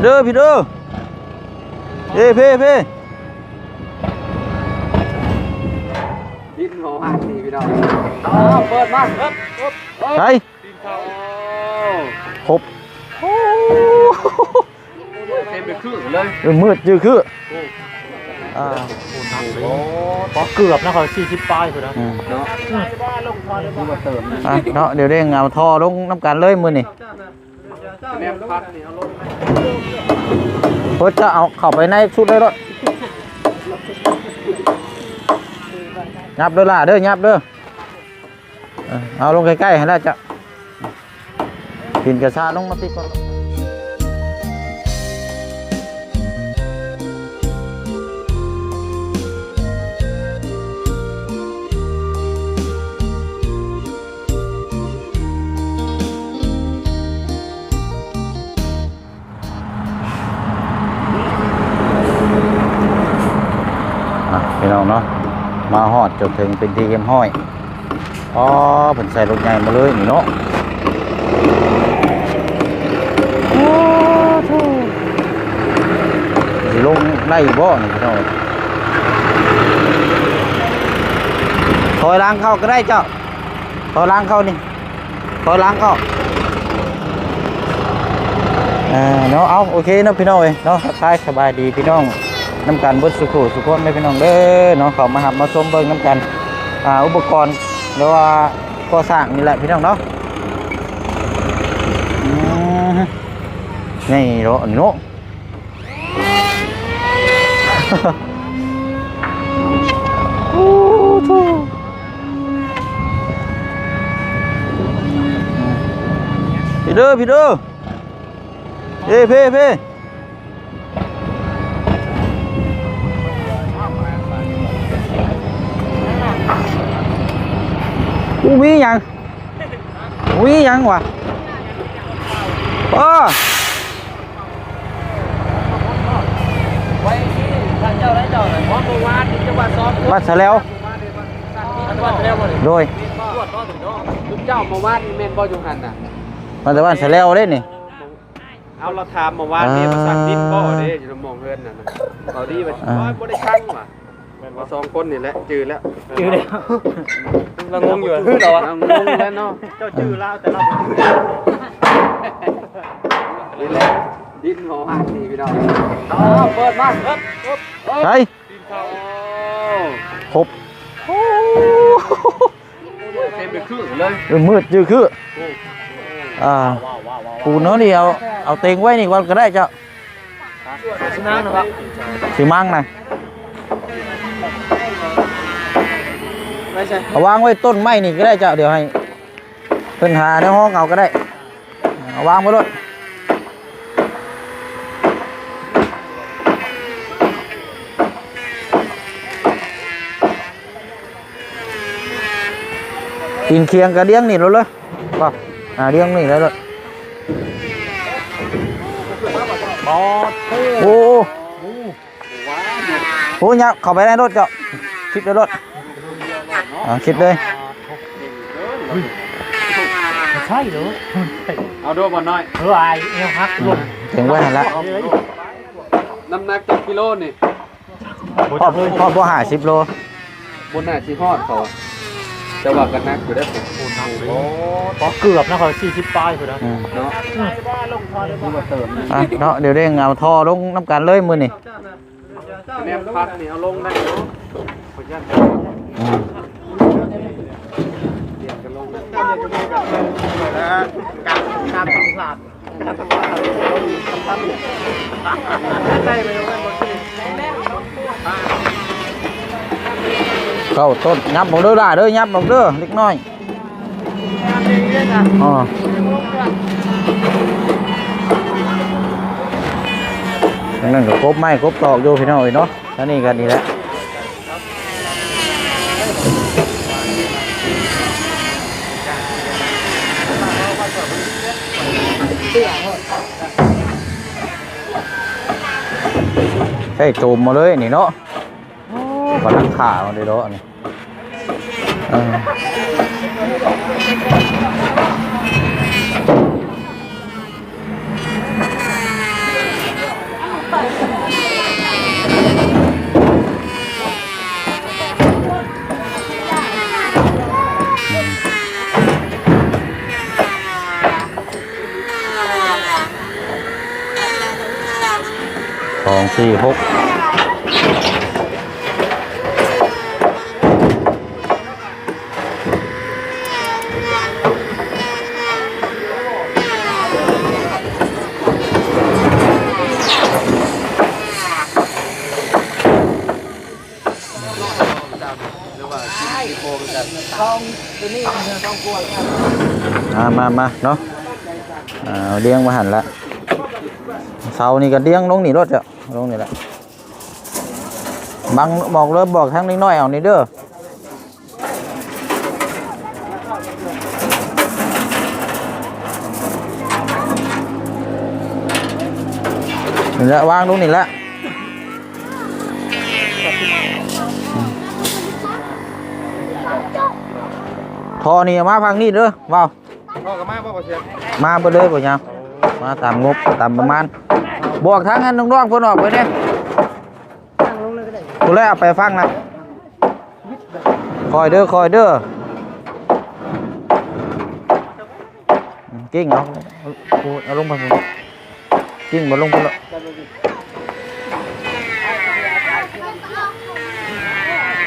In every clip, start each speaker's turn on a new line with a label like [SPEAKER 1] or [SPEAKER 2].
[SPEAKER 1] พี่เด้อพี่เด้อเอ้เพ่เพ่
[SPEAKER 2] ดิ้นหัวหักนี่พี่น้องอ๋อเปิดมาเอ๊บเอ๊บเอ๊บ
[SPEAKER 1] ใช่
[SPEAKER 2] ดินเขา
[SPEAKER 1] ครบ
[SPEAKER 2] เต็มไปครึ่งเลย
[SPEAKER 1] เออมืดจือคืออ่า
[SPEAKER 3] พอเกือบนะเขาสี่สิบปลายคือนะ
[SPEAKER 1] อืม
[SPEAKER 2] เนาะดูมาเติมนะ
[SPEAKER 1] อะเนาะเดี๋ยวเด้งเอาท่อลงน้ำกันเลยมือนี่
[SPEAKER 2] แม่พัดนี่เอาลง
[SPEAKER 1] เพื่อจะเอาเข้าไปในชุดเลยรถยับเด้อล่ะเด้อยับเด้อเอาลงใกล้ๆให้แล้วจะกินกระชาลงมาติก่อน องเนาะมาฮอดจนถึงเป็นที่เกมห้อยอ๋อผนใส่รถใหญ่มาเลยนี่เนาะโอ้โธ่สิลงได้บ่นี่พี่น้องถอยล้างเข้าก็ได้เจ้าถอยล้างเข้านี่ถอยล้างเข้าเออเนาะเอาโอเคเนาะพี่น้องเอ้ยเนาะทักทายสบายดีพี่น้อง น้ำกันเบิดสุขุสุขคนได้อพี่น้องเด้อเนาะเขามาหับมาชมเบิ่งน้ำกันอ่าอุปกรณ์หรือว่าก่อสร้างนี่แหละพี่น้องเนาะนี่เนาะนี่เนาะโอ้โธ่พี่เด้อพี่เด้อเอ้เพ่เพ่ อู้มีหยังอู้มีหยังวะป้า
[SPEAKER 2] ไว้ที่ท่านเจ้าได้เจ้าหน่อยเพราะเมื่อวานที่จังหวัดซ้อม
[SPEAKER 1] วัดซะแล้ว
[SPEAKER 2] จังหวัดแล้วบ่
[SPEAKER 1] โดย
[SPEAKER 2] ทุกเจ้าเมื่อวานนี่แม่นบ่อยู่หันน่ะ
[SPEAKER 1] มาแต่วันซะแล้วเด้นี่
[SPEAKER 2] เอาเราถามเมื่อวานนี่ภาษาดินบ่เด้อยู่ในหมองเฮือนน่ะนะเขาดีว่า
[SPEAKER 1] อ่า
[SPEAKER 2] บ่ได้ช่างว่ะมาสองคนนี่แหละจือแล้ว
[SPEAKER 3] จือเลย
[SPEAKER 2] เรางงอยู่คือเราอะงงแล้วเนาะ
[SPEAKER 3] เจ้าจือแล้วแต่เรา
[SPEAKER 2] นี่แหละดินหัวหักนี่พี่น้องอ๋อเปิดมาเอ๊บเอ๊บเอ๊บ
[SPEAKER 1] ใช่
[SPEAKER 2] ดินเขา
[SPEAKER 1] ครบ
[SPEAKER 2] เต็มไปครึ่งเลย
[SPEAKER 1] เออมืดจือคืออ่าปูเนาะนี่เอาเอาเต็งไว้นี่วันก็ได้เจ้า
[SPEAKER 3] ชนะนะครับ
[SPEAKER 1] สิมั่งนะ
[SPEAKER 2] ไม่ใช่
[SPEAKER 1] เอาวางไว้ต้นไม้นี่ก็ได้เจ้าเดี๋ยวให้เพิ่นหาในห้องเอาก็ได้เอาวางไว้ด้วยกินเคียงกับเลี้ยงนี่แล้วเลยป่ะอ่าเลี้ยงนี่แล้วเลย
[SPEAKER 3] บอส
[SPEAKER 1] โอ้โหโอ้ยเนี่ยเข้าไปในรถเจ้าคิดในรถ อ่าคิดเลย
[SPEAKER 3] ใช่เหรอ
[SPEAKER 2] เอาดูมาหน่อย
[SPEAKER 3] เออไอเอวฮักลง
[SPEAKER 1] ถึงไว้หันละ
[SPEAKER 2] น้ำหนักจักกิโลนี่
[SPEAKER 1] พ่อพ่อพ่อหาสิบโล
[SPEAKER 2] บนหน้าชีฮอดเขาอะจะว่ากันนักอยู่ได้อผม
[SPEAKER 3] พอเกือบนะเขาสี่สิบปลายคือนะ
[SPEAKER 1] อืม
[SPEAKER 2] เนาะดูมาเติมนะ
[SPEAKER 1] อะเนาะเดี๋ยวเด้งเอาท่อลงน้ำกันเลยมือนี่
[SPEAKER 2] แม่พัดนี่เอาลงได้เนาะขออนุญาต
[SPEAKER 1] อืม
[SPEAKER 2] เปลี่ยน กันลงนะ
[SPEAKER 3] การการทำศาสตร์การทำศาสตร์ใช่ไปแล้วกันหมดที่
[SPEAKER 1] เข้าต้นยับหมองเด้อได้เด้อยับหมองเด้อเล็กน้อยอ๋อนั่นก็กบไม้กบตอกอยู่พี่น้องเอ้ยเนาะท่านี่กันนี่แหละ ใช่โจมมาเลยนี่เนาะกำลังขามาเลยเนาะนี่ องสี่หกมามามาเนาะเลี้ยงมาหันละเสานี่ก็เลี้ยงลงนี่รถเจ้ะ ลงนี่แหละบังบอกเลยบอกทั้งนิดหน่อยเอานี่เด้อนี่แหละวางลงนี่แหละทอนี่เอามาพังนี่เด้อว้าว
[SPEAKER 2] พ่อกับแม่พ่อบ่เสีย
[SPEAKER 1] มาเบ่เลยบ่ยังมาตามงบตามประมาณ บอกทางนั้นน้องๆเพิ่นออกไปเด้กูเลยเอาไปฟังนะคอยเด้อคอยเด้อกิ้งเอาเอาเอาลงไปกิ้งบ่ลงพุ่นละ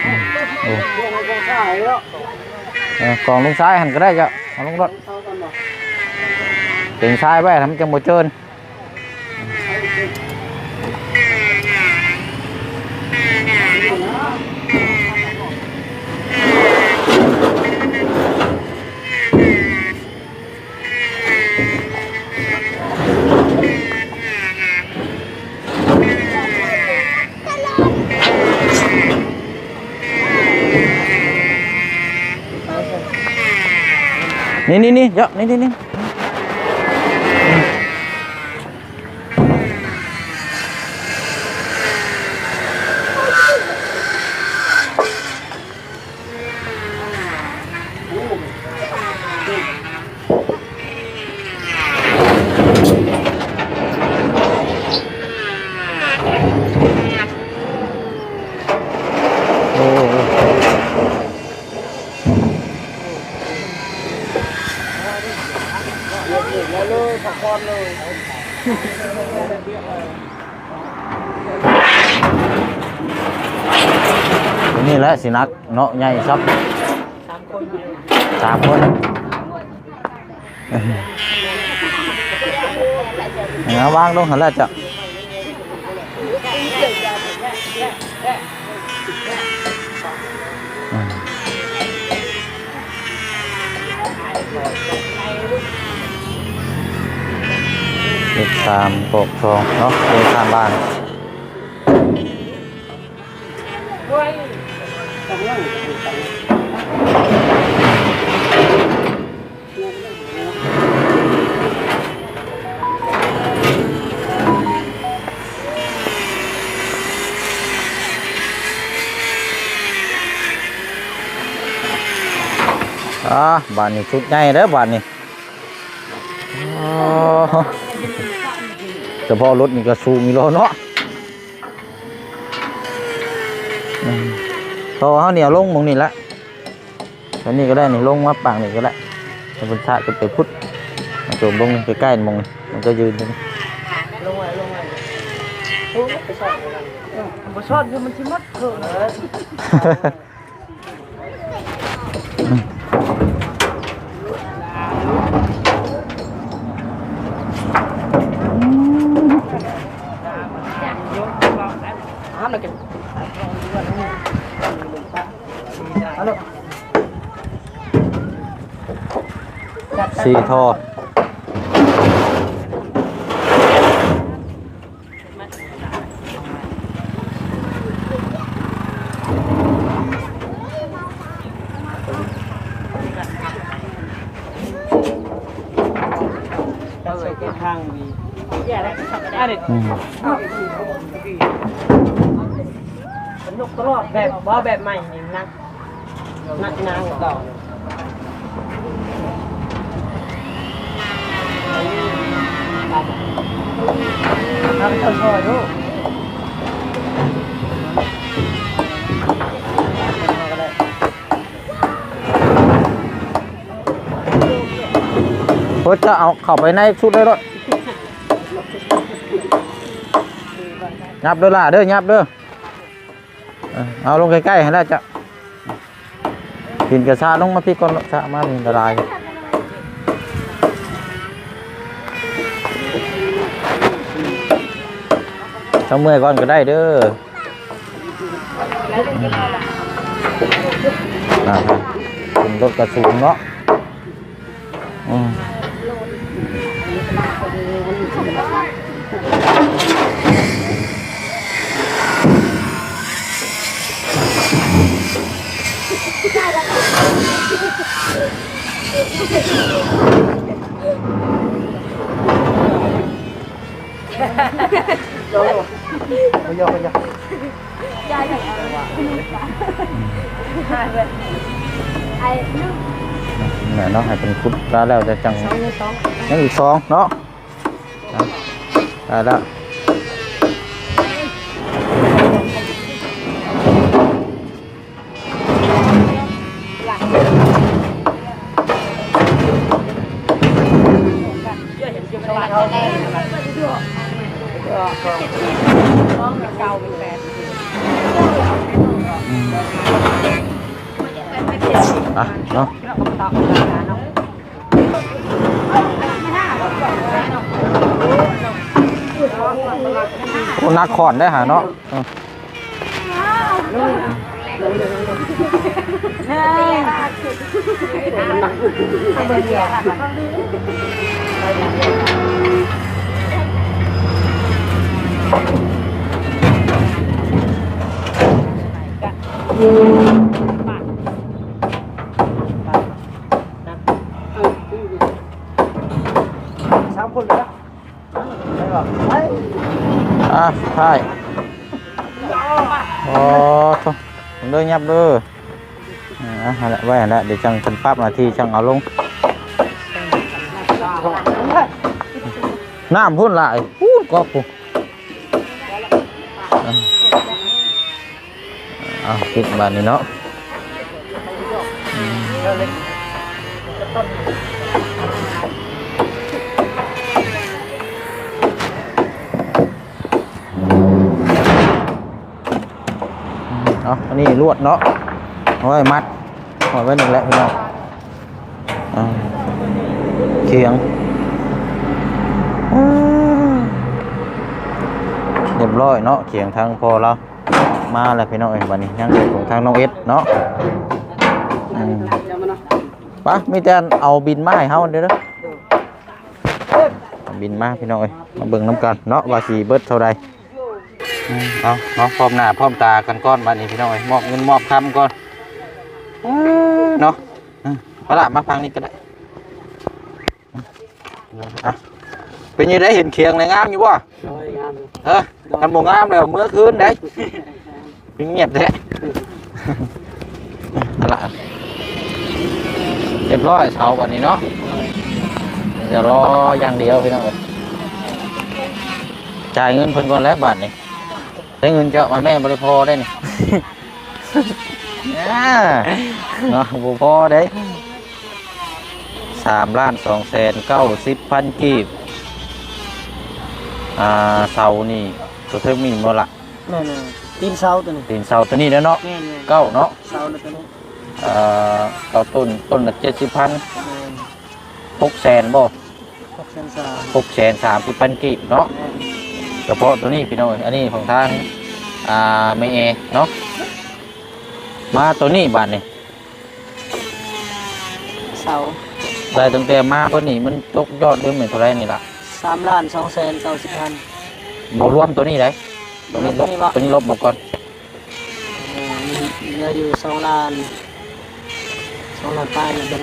[SPEAKER 1] อืมโอ้เออกองลงซ้ายหันก็ได้จ้ะเอาลงรถ tiền sai quá làm trong mùa trơn Ni ni ni, jom ni ni ni. โอ้นี่ Nih nih nih, yuk nih nih nih. นี่แหละสินักเนาะใหญ่ซับสามคนเอาวางลงหันแล้วจ้ะ เลขสามปกทองเนาะเลขสามบ้านอ่าบ้านนี้ชุดใหญ่เด้อบ้านนี้อ๋อ เฉพาะรถนี่ก็สูงอยู่แล้วเนาะต่อเขาเนี่ยลงตรงนี้ละอันนี้ก็ได้นี่ลงมาปางนี่ก็ได้ถ้าเป็นชาติก็ไปพุทธมันจะลงไปใกล้ๆมองมันก็ยืนตรงนี้
[SPEAKER 4] บ่ชอบคือมันสิมัดเพิ่น
[SPEAKER 1] สี่ท่ออืม
[SPEAKER 4] สนุกตลอดแบบว่าแบบใหม่นี่นะนักนางเก่า ทำคนช่วยลูก
[SPEAKER 1] เพื่อจะเอาเข้าไปในชุดได้รถยับเด้อล่ะเด้อยับเด้อเออเอาลงใกล้ๆให้แล้จ้ะกินกระชาลงมาพี่ก่อนชามานี่ละลาย ทำเมื่อยก่อนก็ได้เด้ออ่าฮะเป็นรถกระสูงเนาะอืม เนี่ยเนาะให้เป็นคุดแล้วแล้วจะจังยังอีก สองเนาะได้แล้วอะเนาะโอ้นักขอนได้หาเนาะเอออะใช่โอ้ทุกเด้อยับเด้ออะเอาละไว้หั่นละเดี๋ยวจังเป็นปั๊บนาทีจังเอาลง น้ำพุ่นหลายพูดก็พูเอาปิดบานนี้เนาะเอาอันนี้ลวดเนาะเอาไว้มัดเอาไว้หนึ่งแล้วพี่น้องเคียงเรียบร้อยเนาะเขียงทางพอเรา มาแล้วพี่น้องเอ้ยบัดนี้ยังเหลือของทางน้องเอสเนาะอืมไปะมีแต่เอาบินมาให้เฮาเด้อเด้อเอาบินมาพี่น้องเอ้ยมาเบิ่งน้ำกันเนาะว่าสิเบิดเท่าใดอืมเอาเนาะพร้อมหน้าพร้อมตากันก่อนบัดนี้พี่น้องเอ้ยมอบเงินมอบคำก่อนอืมเนาะอืมเอาล่ะมาฟังนี่ก็ได้อืมอะเป็นยังไงเห็นเคียงในงามอยู่บ่เออทำบงงามเลยเมื่อคืน đấy เงียบแท้อะไรเรียบร้อยเสาวันนี้เนาะเดี๋ยวรออย่างเดียวพี่น้องเอ้ยจ่ายเงินเพิ่นก่อนแล้วบาทนี่ได้เงินเจ้ามาแม่บริพอได้นี่อ่าเนาะบ่พอได้สามล้านสองแสนเก้าสิบพันกีบอ่าเสานี่ตัวเทิงมีบ่ละ
[SPEAKER 4] แม่น ตีนเสาตัวนี้
[SPEAKER 1] ตีนเสาตัวนี้แล้วเนาะ
[SPEAKER 4] แม่น
[SPEAKER 1] เก้าเนาะ
[SPEAKER 4] เสาตัวนี้
[SPEAKER 1] อ่าเก้าต้นต้นละเจ็ดสิบพันหกแสนบ่
[SPEAKER 4] หกแสนสาม
[SPEAKER 1] หกแสนสามสิบพันกีบเนาะเฉพาะตัวนี้พี่น้อยอันนี้ของทางอ่าไม่เอเนาะมาตัวนี้บาทนี่
[SPEAKER 4] เสา
[SPEAKER 1] ได้ตั้งแต่มาตัวนี้มันตกยอดเดือนเหมือนเท่าไรนี่ล่ะ
[SPEAKER 4] สามล้านสองแสนเก้าสิบพัน
[SPEAKER 1] บ่รวมตัวนี้ได้ ตัวนี้ลบตัวนี้ลบหมดก่อน
[SPEAKER 4] เหลืออยู่สองล้านสองล้านปลายนะเป็น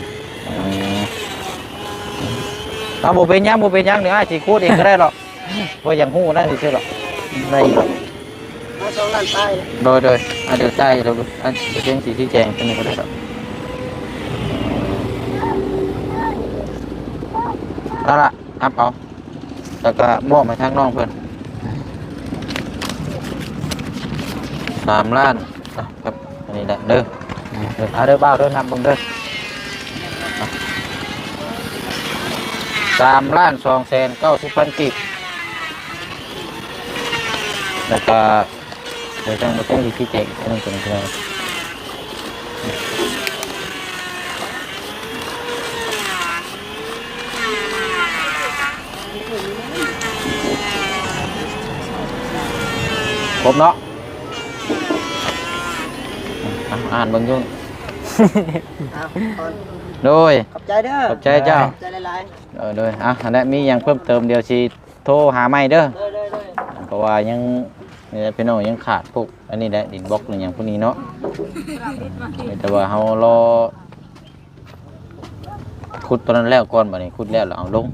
[SPEAKER 1] อืมเอาบ่เป็นหยังบ่เป็นหยังเดี๋ยวอ้ายสิคูดเองก็ได้หรอกว่าอย่างหู้ได้ซื่อๆหรอกได้อยู่
[SPEAKER 4] มาสองล้านปลาย
[SPEAKER 1] โดยโดยอะเดี๋ยวใจเราดูอะเดี๋ยวเจ้งสีที่แจงเป็นยังไงก็ได้ครับเอาละอัพเอาแล้วก็มอบมาทางน้องเพื่อน สามล้านอะครับอันนี้แหละเด้อเด้อเอาเด้อบ้าวเด้อนับเบิ่งเด้ออะสามล้านสองแสนเก้าสิบพันกีบแล้วก็เดี๋ยวต้องมาต้องที่แจกอีกนึงตัวนึงครับครบเนาะ อะอ่านเบิ่งอยุ่ง
[SPEAKER 4] เอาก่อน
[SPEAKER 1] โดย
[SPEAKER 4] ขอบใจเด้อ
[SPEAKER 1] ขอบใจเจ้า
[SPEAKER 4] ขอบใจหลาย
[SPEAKER 1] เออโดยอะอันนี้มีอย่างเพิ่มเติมเดียวสิโทรหาไม่เด้อ
[SPEAKER 4] ๆเลยเลยเลย
[SPEAKER 1] เพราะว่ายังนี่แหละพี่น้องยังขาดพวกอันนี้แหละดินบล็อกหรืออย่างพวกนี้เนาะอืมแต่ว่าเรารอขุดตัวนั้นแล้วก่อนบัดนี้ขุดแล้วเราเอาลง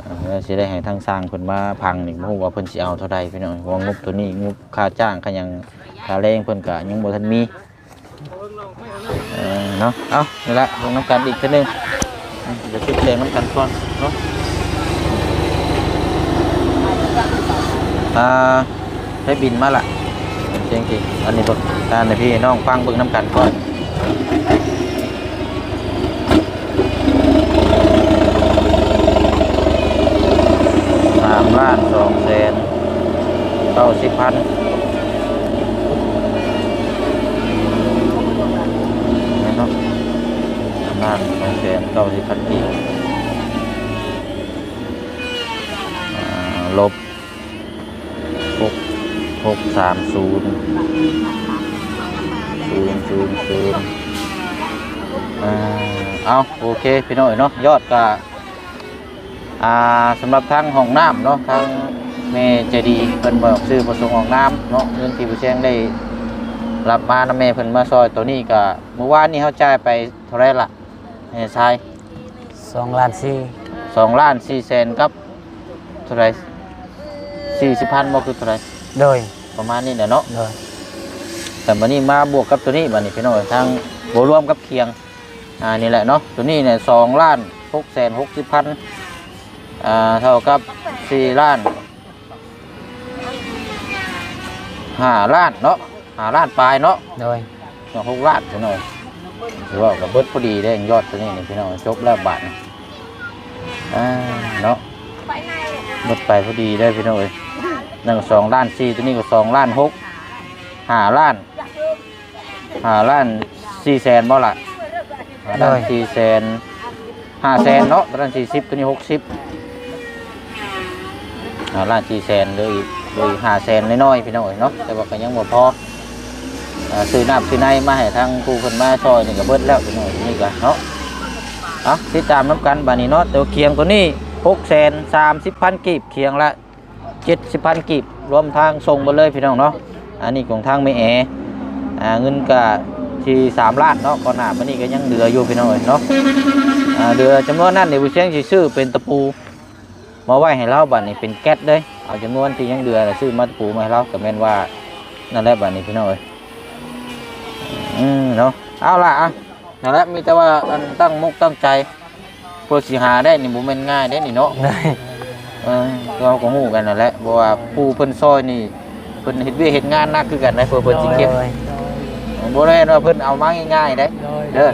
[SPEAKER 1] อ่าแล้วสิได้ให้ทางสร้างเพิ่นมาพังนี่บ่ฮู้ว่าเพิ่นสิเอาเท่าใดพี่น้องว่างบตัวนี้งบค่าจ้างค่าหยังค่าแรงเพิ่นก็ยังบ่ทันมี เออเนาะเอานี่ละลงน้ำกันอีกทีนึงเดี๋ยวคิดแรงน้ำกันก่อนเนาะอ่าได้บินมาละจริงจริงๆอันนี้เบิ่งการในพี่น้องฟังเบิ่งน้ำกันก่อนสามล้านสองแสนเก้าสิบพันเนาะสาม ล้านสองแสนเก้าสิบพันกีลบหกหกสามศูนย์ศูนย์ศูนย์ศูนย์เอาโอเคพี่น้อยเนาะยอดก็อ่าสำหรับทางห้องน้ำเนาะทางเมเจดีเพิ่นบอกซื้อประสงค์ห้องน้ำเนาะเงินที่ผู้แจ้งได้รับมานะแม่เพิ่นมาซอยตัวนี้ก็เมื่อวานนี้เขาจ่ายไปเท่าไรล่ะ เฮ้ชาย
[SPEAKER 4] สองล้านสี่
[SPEAKER 1] สองล้านสี่แสนกับเท่าไหรสี่สิบพันบ่คือเท่าไหร
[SPEAKER 4] โดย
[SPEAKER 1] ประมาณนี้แหละเนาะ
[SPEAKER 4] โดย
[SPEAKER 1] แต่บันนี้มาบวกกับตัวนี้บันนี้พี่น้องทางบวรวมกับเคียงอ่านี่แหละเนาะตัวนี้เนี่ยสองล้านหกแสนหกสิบพันอ่าเท่ากับสี่ล้านห้าล้านเนาะห้าล้านปลายเนาะ
[SPEAKER 4] โดย
[SPEAKER 1] สองหกล้านพี่น้อง ถือว่ากับเบิดพอดีได้ยอดตัวนี้นี่พี่น้องจบแล้วบาทนี่อ่าเนาะเบิดไปพอดีได้พี่น้องเอ้ยนั่นก็สองล้านสี่ตัวนี้ก็สองล้านหกห้าล้านห้าล้านสี่แสนบ่ละห้าล้านสี่แสนห้าแสนเนาะตอนนั้นสี่สิบตัวนี้หกสิบห้าล้านสี่แสนเลยเลยห้าแสนน้อยๆพี่น้อยเนาะแต่ว่าก็ยังบ่พออ่า ซื้อน้ำซื้อในมาให้ทางครูคนมาซอยนี่ก็เบิดแล้วพี่น้อยนี่ก็เนาะเอาติดตามน้ำกันบานี้เนาะแต่ว่าเคียงตัวนี้หกแสนสามสิบพันกีบเคียงละเจ็ดสิบพันกีบรวมทางส่งหมดเลยพี่น้องเนาะอันนี้ของทางไม่แออ่าเงินก็ที่สามล้านเนาะก่อนหน้ามันนี่ก็ยังเหลืออยู่พี่น้องเอ้ยเนาะอ่าเหลือจำนวนนั้นเดี๋ยวผู้เชี่ยงซื้อเป็นตะปูมาไว้ให้เราบัดนี้เป็นแก๊สเลยเอาจำนวนที่ยังเหลือซื้อมาตะปูมาให้เราก็แม่นว่านั่นแหละบัดนี้พี่น้องเอ้ย อืมเนาะเอาล่ะอะนั่นแหละมีแต่ว่าอันตั้งมุกตั้งใจเพื่อสิหาได้นี่บ่แม่นง่ายได้นี่เนาะ
[SPEAKER 4] โดย
[SPEAKER 1] เออเราก็ฮู้กันนั่นแหละเพราะว่าผู้เพิ่นซอยนี่เพิ่นเฮ็ดเวียกเฮ็ดงานหนักคือกันนะเพื่อเพิ่นสิเก็บ
[SPEAKER 4] โดย
[SPEAKER 1] บ่ได้ว่าเพิ่นเอามาง่ายๆเด้
[SPEAKER 4] โดย
[SPEAKER 1] เด้อ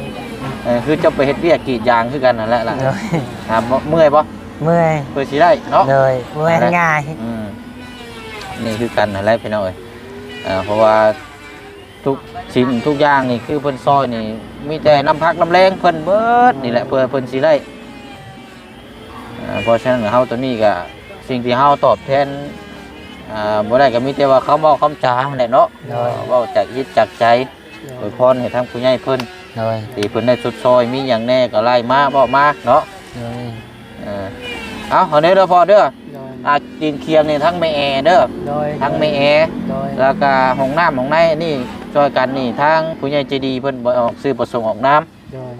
[SPEAKER 1] เออคือจะไปเฮ็ดเวียกกรีดยางคือกันนั่นแหละล่ะ
[SPEAKER 4] โดย
[SPEAKER 1] ถามว่าเมื่อยบ่
[SPEAKER 4] เมื่อย
[SPEAKER 1] เพื่อสิได้เนาะ
[SPEAKER 4] โดยเมื่อยง่าย
[SPEAKER 1] อืมนี่คือกันนั่นแหละพี่น้องเอ้ยเอ่อเพราะว่า ทุกสิ่งทุกอย่างนี่คือเพิ่นซอยนี่มีแต่น้ำพักน้ำแรงเพิ่นเบิดนี่แหละเพื่อเพิ่นสิได้เอ่อเพราะฉะนั้นเฮาตัวนี้ก็สิ่งที่เฮาตอบแทนอ่าบ่ได้ก็มีแต่ว่าคำเว้าคำจาแหละเนาะ
[SPEAKER 4] โดย
[SPEAKER 1] เว้าจากจิตจากใจอวยพรให้ทางผู้ใหญ่เพิ่น
[SPEAKER 4] โดย
[SPEAKER 1] ตีเพิ่นได้สุดซอยมีอย่างแน่ก็ไล่มาบอกมาเนาะ
[SPEAKER 4] โดย
[SPEAKER 1] เออเอาเอาเด้อเด้อพอเด้ออาดินเคียงนี่ทั้งไม่แอร์เด้อ
[SPEAKER 4] โดย
[SPEAKER 1] ทั้งไม่แอร์
[SPEAKER 4] โดย
[SPEAKER 1] แล้วก็ห้องน้ำห้องในนี่ ช่วยกันนี่ทางผู้ใหญ่ใจดีเพิ่นบ่ออกซื้อประสงค์ออกน้ำ
[SPEAKER 4] โดย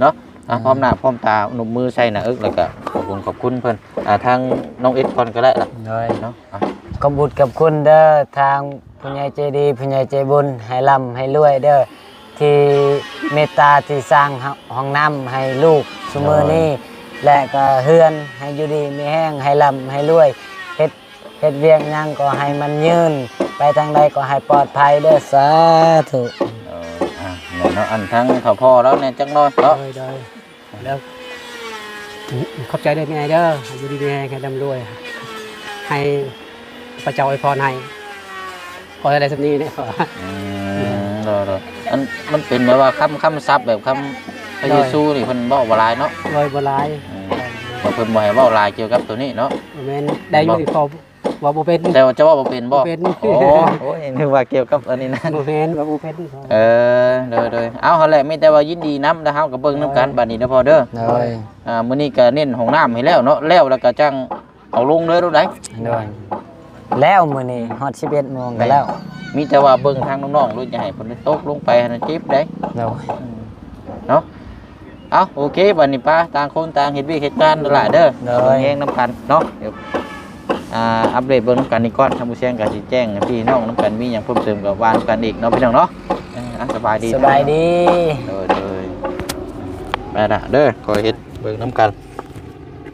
[SPEAKER 1] เนาะอะพร้อมหน้าพร้อมตาหนุ่มมือใส่หน้าอึกแล้วก็ขอบคุณขอบคุณเพิ่นอ่าทางน้องเอ็ดก่อนก็ได้ล่ะ
[SPEAKER 4] โดย
[SPEAKER 1] เนาะอะ
[SPEAKER 4] ขอบคุญกับคุณเด้อทางผู้ใหญ่ใจดีผู้ใหญ่ใจบุญให้ร่ำให้รวยเด้อที่เมตตาที่สร้างห้องน้ำให้ลูกสมือนี้และก็เฮือนให้อยู่ดีมีแห้งให้ร่ำให้รวยเฮ็ดเฮ็ดเวียงหยังก็ให้มันยืน ไปทางใดก็ให้ปลอดภัยเด้อสาธุ
[SPEAKER 1] เอออะเนี่ยเนาะอันทั้งเขาพ่อแล้วเนี่ยจังน้อยเนาะ
[SPEAKER 2] โดยโดยแล้วขอบใจด้วยแม่เด้ออยู่ดีๆให้ดำรวย ให้พระเจ้าอวยพรให้อได้สักนี้เนี่ย
[SPEAKER 1] อืมเด้อเด้ออันมันเป็นแบบว่าคำคำศัพท์แบบคำพระเยซูนี่เพิ่นเว้าบ่หลายเนาะ
[SPEAKER 2] ลอยบหลาย
[SPEAKER 1] อืมบ่เพิ่นบ่ให้เว้าหลายเกี่ยวกับตัวนี้เนาะ
[SPEAKER 2] แม่นได้อยู่อีกพอ ว่าบ่เป็น
[SPEAKER 1] แต่ว่าจะเว่าบ่เป็นบ่
[SPEAKER 2] บ่เป็น
[SPEAKER 1] โอ้โอ้ยนึกว่าเกี่ยวกับอันนี้นะ
[SPEAKER 2] บ่แม่นว่าบ่เป็น
[SPEAKER 1] เออเด้อเด้อเอาหั่นแหละมีแต่ว่ายินดีนำแล้วเฮาก็เบิ่งนํกันบัดนี้เด้อพ่อเด้อ
[SPEAKER 4] โดย
[SPEAKER 1] อ่ามื้อนี้ก็เน้นห้องน้ำให้แล้วเนาะแล้วแล้วก็จังเอาลงเลยรู้ได้
[SPEAKER 4] โดยแล้วมื้อนี้ฮอด11โมงก็แล้ว
[SPEAKER 1] มีแต่ว่าเบิ่งทางน้องๆด้วยอย่าให้เพิ่นได้ตกลงไปให้มันเจ็บได้
[SPEAKER 4] โดย
[SPEAKER 1] เนาะเอาโอเคบัดนี้ป้าต่างคนต่างเฮ็ดวิเหตุการณ์นั่นล่ะเด้อ
[SPEAKER 4] โด
[SPEAKER 1] เบิ่
[SPEAKER 4] ย
[SPEAKER 1] งแยงนํกันเนาะเดี๋ยว อ่าอัปเดตเบิ่งนํกันนี่ก่อนทางผู้เชี่ยงก็สิแจ้งให้พี่น้องนํกันมีหยังเพิ่มเติมก็ว่านำกันอีกเนาะพี่น้องเนาะเอออะสบายดี
[SPEAKER 4] สบายดี
[SPEAKER 1] เด้อเด้อไปละเด้อคอยเฮ็ดเบิ่งนํกัน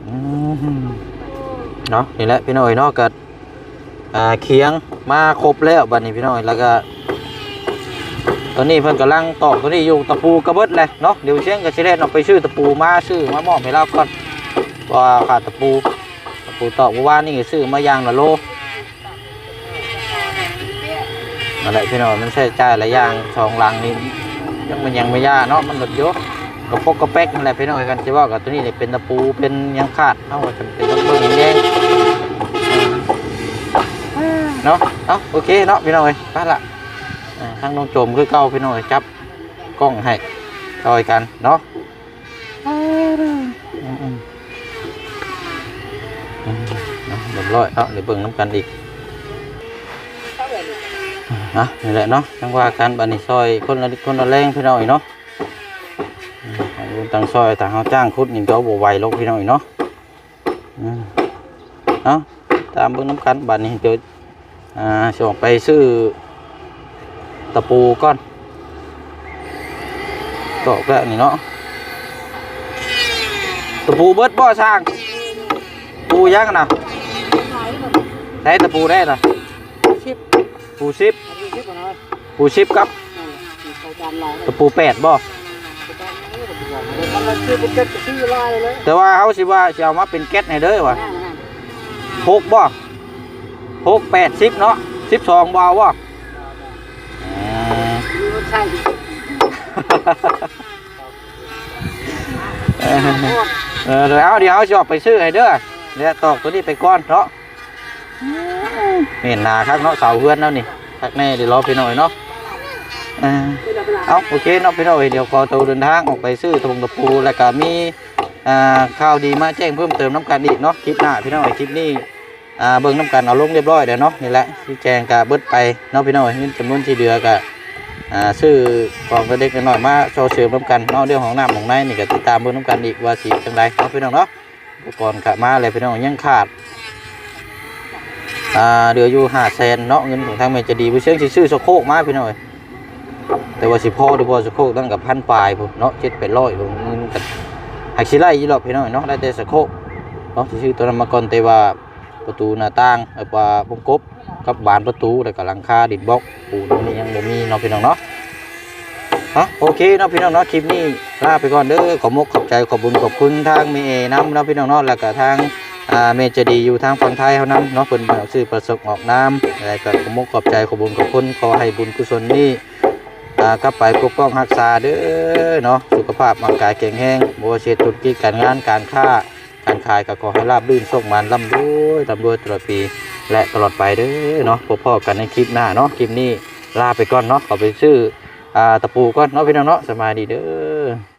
[SPEAKER 1] อืมเนาะนี่แหละพี่น้องเอ้ยเนาะก็อ่าเคียงมาครบแล้วบัดนี้พี่น้องเอ้ยแล้วก็ตอนนี้เพิ่นกำลังตอกตัวนี้อยู่ตะปูกระเบิดเลยเนาะเดี๋ยวเชียงกับเชเลนออกไปซื้อตะปูมาซื้อมามอบให้เราก่อนว่าขาดตะปูตะ ปูตอกเมื่อวานนี่ซื้อมายางละโลนั่นแหละพี่น้องมันใช้จ่ายหลายอย่างสองลังนี่ยังมันยังไม่ยาเนาะมันหลดเยอะกระปกกระแป๊กนั่นแหละพี่น้องกันจะว่ากับตัวนี้เนี่ยเป็นตะปูเป็นยังขาดเท่ากับจะเป็นต้องเบิ่งแดงเนาะเอาโอเคเนาะพี่น้องเอ้ยไปละอ่าทางน้องโจมคือเก้าพี่น้องจับกล้องให้ซอยกันเนาะอืมอืมอืมเนาะเร้อยเนาเดี๋ยวเบิ่งน้ำกันอีกนะนี่แหละเนาะทั้งว่ากันบัดนี้ซอยคนละคนละแรงพี่น้องอีกเนาะต่างคนต่างซอยต่างเขาจ้างคุดยิงเจ้าบ่ไหวลงพี่น้องอีกเนาะเนาะตามเบิ่งน้ำกันบัดนี้เดี๋ยวอ่าสิออกไปซื้อตะปูก้อนตอกแล้วนี่เนาะตะปูเบิดบ่อสร้างปูยังนะ ได้ตะปูได้นะ
[SPEAKER 2] ชิป
[SPEAKER 1] ปูสิบ
[SPEAKER 2] ชิปบ่น้อย
[SPEAKER 1] ปูสิบครับ
[SPEAKER 2] เขาจานลาย
[SPEAKER 1] ตะปูแปดบ่
[SPEAKER 2] มันละชื่อบ่เก็บชื่อลายเลย
[SPEAKER 1] แต่ว่าเขาสิว่าจะเอามาเป็นแก๊สให้เด้อวะหกบ่หกแปดสิบเนาะสิบสองบ่เอาบ่อืม
[SPEAKER 2] ใช่
[SPEAKER 1] เออเออเดี๋ยวเอาเดี๋ยวเอาจะออกไปซื้อให้เด้อเดี๋ยวตอกตัวนี้ไปก้อนเนาะ เห็นหนาครับเนาะเสาเพื่อนแล้วนี่ทักแน่เดี๋ยวรอไปหน่อยเนาะเออเอาโอเคเนาะพี่หน้อยเดี๋ยวขอตัวเดินทางออกไปซื้อตรงตะปูแล้วก็มีข่าวดีมาแจ้งเพิ่มเติมน้ำกันอีกเนาะคลิปหน้าพี่น้อยคลิปนี้เบิ่งน้ำกันเอาลงเรียบร้อยเดี๋ยวเนาะนี่แหละที่แจ้งกะเบิดไปเนาะพี่น้อยเงินจำนวนที่เหลือกะอ่าซื้อของเล็กๆน้อยมาโชว์เสริมน้ำกันเนาะเรื่องของน้ำของในนี่ก็ติดตามเบิ่งน้ำกันอีกว่าสิจังใดเนาะพี่น้องเนาะอุปกรณ์ขามาอะไรพี่น้องยังขาด อ่าเดืออยู่ห้าแสนเนาะเงินของทางเมจะดีผู้เชี่ยงสิซื้อสะโคกมาพี่น้อยแต่ว่าสิพ่อหรือสะโคกตั้งกับพันปลายพุ่นเนาะเจ็ดแปดร้อยพุ่นเงินกับหักสิไล่ยี่หรอกพี่น้องเนาะได้แต่สะโคกเนาะสิซื้อตัวนั้นมาก่อนแต่ว่าประตูหน้าต่างเอ่อว่าวงกบกับบานประตูแล้วก็หลังคาดินบล็อกปูนนี่ยังบ่มีเนาะพี่น้องเนาะฮะโอเคเนาะพี่น้องเนาะคลิปนี้ลาไปก่อนเด้อขอมกขอบใจขอบุญขอบคุณทางเมเอน้ำเนาะพี่น้องเนาะแล้วก็ทาง อ่าเมเจดีอยู่ทางฝั่งไทยเขานำเนาะเพิ่นเอาซื้อประสบออกน้ำอะไรก็ขอมกขอบใจขอบุญขอบคุณขอให้บุญกุศลนี้อ่ากลับไปปกป้องรักษาเด้อเนาะสุขภาพร่างกายแข็งแรงบ่ว่าเสียธุรกิจการงานการค้าการขายก็ขอให้ราบรื่นโชคมันร่ำรวยร่ำรวยตลอดปี และตลอดไปเด้อเนาะพบพ่อกันในคลิปหน้าเนาะคลิปนี้ลาไปก่อนเนาะขอไปซื้ออ่าตะปูก่อนเนาะพี่น้องเนาะสบายดีเด้อ